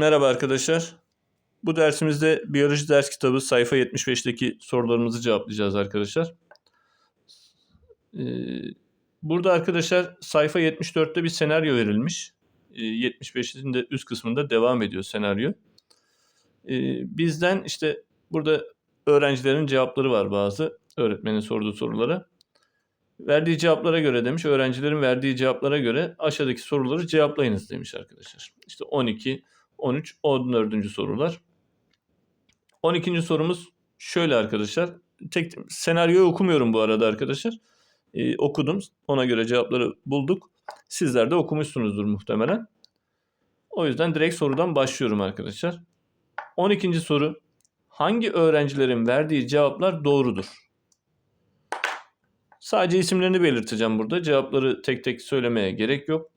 Merhaba arkadaşlar. Bu dersimizde biyoloji ders kitabı sayfa 75'teki sorularımızı cevaplayacağız arkadaşlar. Ee, Burada arkadaşlar sayfa 74'te bir senaryo verilmiş. Ee, 75'in de üst kısmında devam ediyor senaryo. Ee, Bizden işte burada öğrencilerin cevapları var bazı öğretmenin sorduğu sorulara. Verdiği cevaplara göre demiş, öğrencilerin verdiği cevaplara göre aşağıdaki soruları cevaplayınız demiş arkadaşlar. İşte 12, 13, 14. sorular. 12. sorumuz şöyle arkadaşlar. Tek senaryoyu okumuyorum bu arada arkadaşlar. Ee, okudum. Ona göre cevapları bulduk. Sizler de okumuşsunuzdur muhtemelen. O yüzden direkt sorudan başlıyorum arkadaşlar. 12. soru. Hangi öğrencilerin verdiği cevaplar doğrudur? Sadece isimlerini belirteceğim burada. Cevapları tek tek söylemeye gerek yok.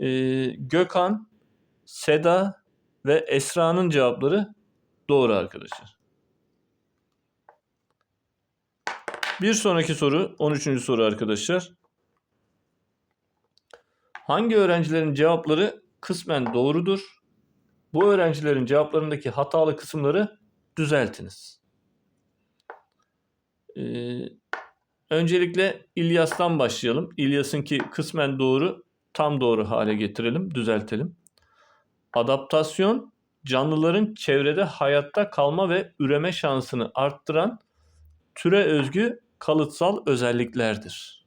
Ee, Gökhan, Seda ve Esra'nın cevapları doğru arkadaşlar. Bir sonraki soru 13. soru arkadaşlar. Hangi öğrencilerin cevapları kısmen doğrudur? Bu öğrencilerin cevaplarındaki hatalı kısımları düzeltiniz. Ee, öncelikle İlyas'tan başlayalım. İlyas'ınki kısmen doğru, tam doğru hale getirelim, düzeltelim. Adaptasyon canlıların çevrede hayatta kalma ve üreme şansını arttıran türe özgü kalıtsal özelliklerdir.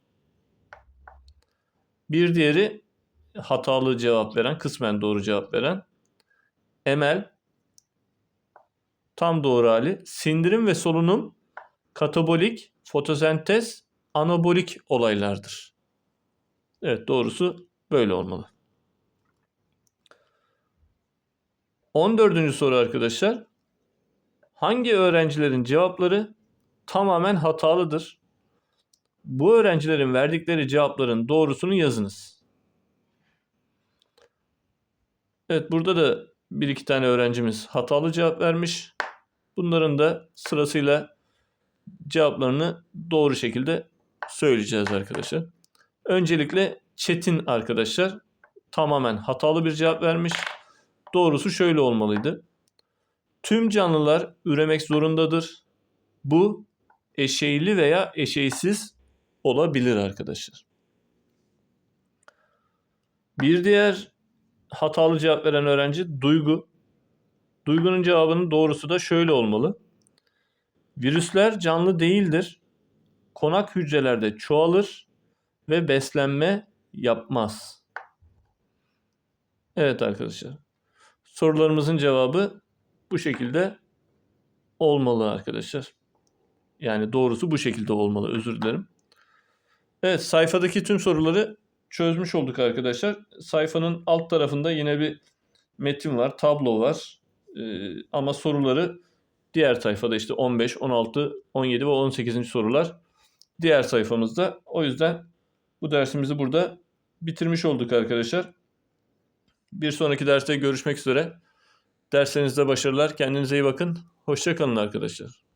Bir diğeri hatalı cevap veren, kısmen doğru cevap veren. Emel tam doğru hali sindirim ve solunum katabolik, fotosentez, anabolik olaylardır. Evet doğrusu böyle olmalı. 14. soru arkadaşlar. Hangi öğrencilerin cevapları tamamen hatalıdır? Bu öğrencilerin verdikleri cevapların doğrusunu yazınız. Evet burada da bir iki tane öğrencimiz hatalı cevap vermiş. Bunların da sırasıyla cevaplarını doğru şekilde söyleyeceğiz arkadaşlar. Öncelikle Çetin arkadaşlar tamamen hatalı bir cevap vermiş. Doğrusu şöyle olmalıydı. Tüm canlılar üremek zorundadır. Bu eşeğli veya eşeğsiz olabilir arkadaşlar. Bir diğer hatalı cevap veren öğrenci Duygu. Duygunun cevabının doğrusu da şöyle olmalı. Virüsler canlı değildir. Konak hücrelerde çoğalır ve beslenme yapmaz. Evet arkadaşlar. Sorularımızın cevabı bu şekilde olmalı arkadaşlar. Yani doğrusu bu şekilde olmalı. Özür dilerim. Evet sayfadaki tüm soruları çözmüş olduk arkadaşlar. Sayfanın alt tarafında yine bir metin var, tablo var. Ee, ama soruları diğer sayfada işte 15, 16, 17 ve 18. sorular diğer sayfamızda. O yüzden bu dersimizi burada bitirmiş olduk arkadaşlar. Bir sonraki derste görüşmek üzere. Derslerinizde başarılar. Kendinize iyi bakın. Hoşçakalın arkadaşlar.